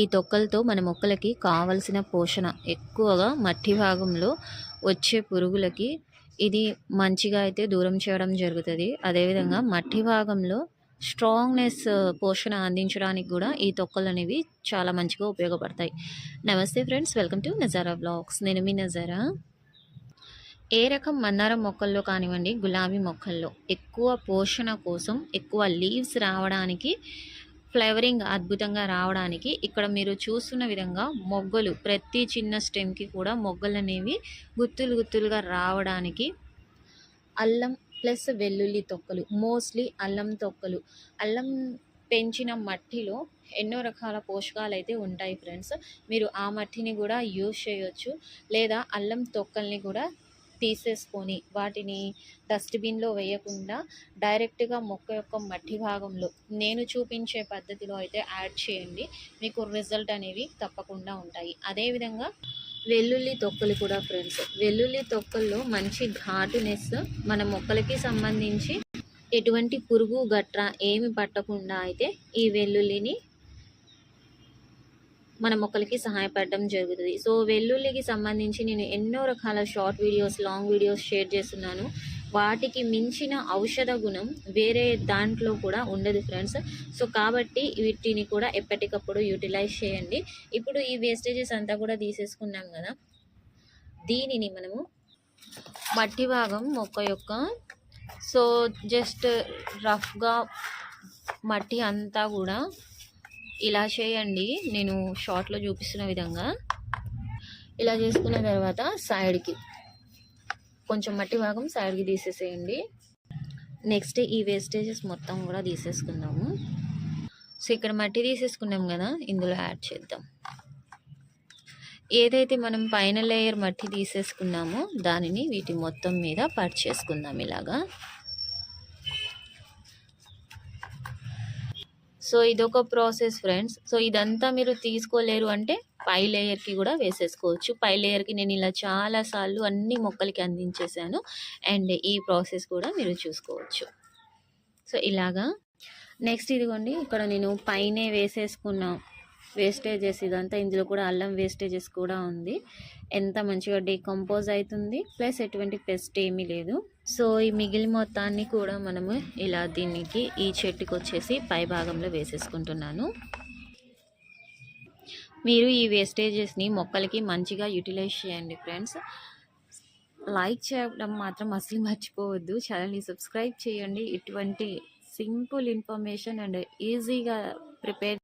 ఈ తొక్కలతో మన మొక్కలకి కావలసిన పోషణ ఎక్కువగా మట్టి భాగంలో వచ్చే పురుగులకి ఇది మంచిగా అయితే దూరం చేయడం జరుగుతుంది. అదేవిధంగా మట్టి భాగంలో స్ట్రాంగ్నెస్ పోషణ అందించడానికి కూడా ఈ తొక్కలు అనేవి చాలా మంచిగా ఉపయోగపడతాయి. నమస్తే friends welcome to Nazara vlogs. నేను మీ నజారా. ఏ రకం మందారం మొక్కల్లో కానివ్వండి గులాబీ మొక్కల్లో ఎక్కువ పోషణ కోసం ఎక్కువ లీవ్స్ రావడానికి ఫ్లేవరింగ్ అద్భుతంగా రావడానికి ఇక్కడ మీరు చూస్తున్న విధంగా మొగ్గలు ప్రతి చిన్న స్టెమ్కి కూడా మొగ్గలు అనేవి గుత్తులు గుత్తులుగా రావడానికి అల్లం ప్లస్ వెల్లుల్లి తొక్కలు మోస్ట్లీ అల్లం తొక్కలు. అల్లం పెంచిన మట్టిలో ఎన్నో రకాల పోషకాలు అయితే ఉంటాయి ఫ్రెండ్స్ మీరు ఆ మట్టిని కూడా యూజ్ చేయొచ్చు. లేదా అల్లం తొక్కల్ని కూడా తీసేసుకొని వాటిని డస్ట్బిన్లో వేయకుండా డైరెక్ట్గా మొక్క యొక్క మట్టి భాగంలో నేను చూపించే పద్ధతిలో అయితే యాడ్ చేయండి. మీకు రిజల్ట్ అనేవి తప్పకుండా ఉంటాయి. అదేవిధంగా వెల్లుల్లి తొక్కలు కూడా ఫ్రెండ్స్ వెల్లుల్లి తొక్కల్లో మంచి ఘాటునెస్ మన మొక్కలకి సంబంధించి ఎటువంటి పురుగు గట్ర ఏమి పట్టకుండా అయితే ఈ వెల్లుల్లిని మన మొక్కలకి సహాయపడడం జరుగుతుంది. సో వెల్లుల్లికి సంబంధించి నేను ఎన్నో రకాల short videos long videos share చేస్తున్నాను. వాటికి మించిన ఔషధ గుణం వేరే దాంట్లో కూడా ఉండదు ఫ్రెండ్స్. సో కాబట్టి వీటిని కూడా ఎప్పటికప్పుడు యూటిలైజ్ చేయండి. ఇప్పుడు ఈ వేస్టేజెస్ అంతా కూడా తీసేసుకున్నాం కదా. దీనిని మనము మట్టి భాగం మొక్క యొక్క సో జస్ట్ రఫ్గా మట్టి అంతా కూడా ఇలా చేయండి. నేను షార్ట్లో చూపిస్తున్న విధంగా ఇలా చేసుకున్న తర్వాత సైడ్కి కొంచెం మట్టి భాగం సైడ్కి తీసేసేయండి. నెక్స్ట్ ఈ వేస్టేజెస్ మొత్తం కూడా తీసేసుకుందాము. సో ఇక్కడ మట్టి తీసేసుకున్నాం కదా ఇందులో యాడ్ చేద్దాం. ఏదైతే మనం పైన లేయర్ మట్టి తీసేసుకున్నామో దానిని వీటి మొత్తం మీద పట్ చేసుకుందాం ఇలాగా. సో ఇదొక ప్రాసెస్ ఫ్రెండ్స్. సో ఇదంతా మీరు తీసుకోలేరు అంటే పై లేయర్కి కూడా వేసేసుకోవచ్చు. పై లేయర్కి నేను ఇలా చాలా సార్లు అన్ని మొక్కలకి అందించేసాను. అండ్ ఈ ప్రాసెస్ కూడా మీరు చూసుకోవచ్చు. సో ఇలాగా. నెక్స్ట్ ఇదిగోండి ఇక్కడ నేను పైనే వేసేసుకున్న. వేస్టేజెస్ ఇదంతా. ఇందులో కూడా అల్లం వేస్టేజెస్ కూడా ఉంది. ఎంత మంచిగా డీకంపోజ్ అవుతుంది ప్లస్ ఎటువంటి పెస్ట్ ఏమీ లేదు. సో ఈ మిగిలి మొత్తాన్ని కూడా మనము ఇలా దీనికి ఈ చెట్టుకు వచ్చేసి పై భాగంలో వేసేసుకుంటున్నాను. మీరు ఈ వేస్టేజెస్ని మొక్కలకి మంచిగా యూటిలైజ్ చేయండి ఫ్రెండ్స్. లైక్ చేయడం మాత్రం అసలు మర్చిపోవద్దు. ఛానల్ని సబ్స్క్రైబ్ చేయండి. ఇటువంటి సింపుల్ ఇన్ఫర్మేషన్ అండ్ ఈజీగా ప్రిపేర్